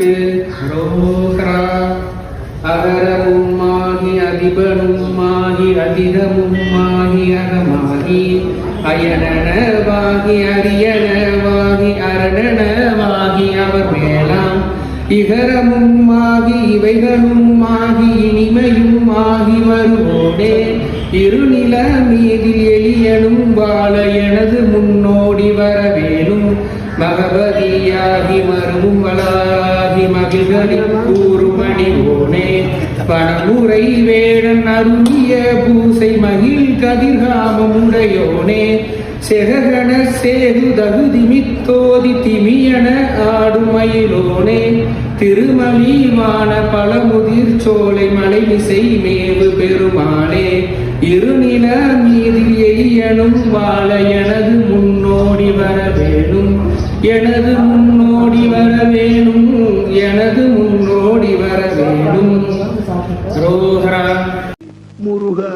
சிவனுக்கு ரோகரா அகரமும்மாகி அதிபனும்மாகி அதிகமும்மாகி அகமாகி அயனனவாகி அரியனவாகி அரணனவாகி அவர் மேலாம். இகரமும்மாகி இவைகளும்மாகி இனிமையும் ஆகி வருவோனே. இருநில மீதில் எளியனும் வாழ எனது முன்னோடி வரவேணும். மகபதியாகி மருவும் வளாகி மகிழ்களின் கூறுமணிவோனே பணமுறை வேடன் அருளிய பூசை மகிழ் கதிர்காமம் உடையோனே. செககன சேது தகுதி மித்தோதி திமியன ஆடுமயிலோனே திருமலிமான பழமுதிர் சோலை மலைமிசை மேவு பெருமாளே. இருநில மீதில் எளியனும் வாழ எனது முன்னோடி வர வேணும் எனது முன்னோடி எனது முன்னோடி வர ரோஹரா. முருகா.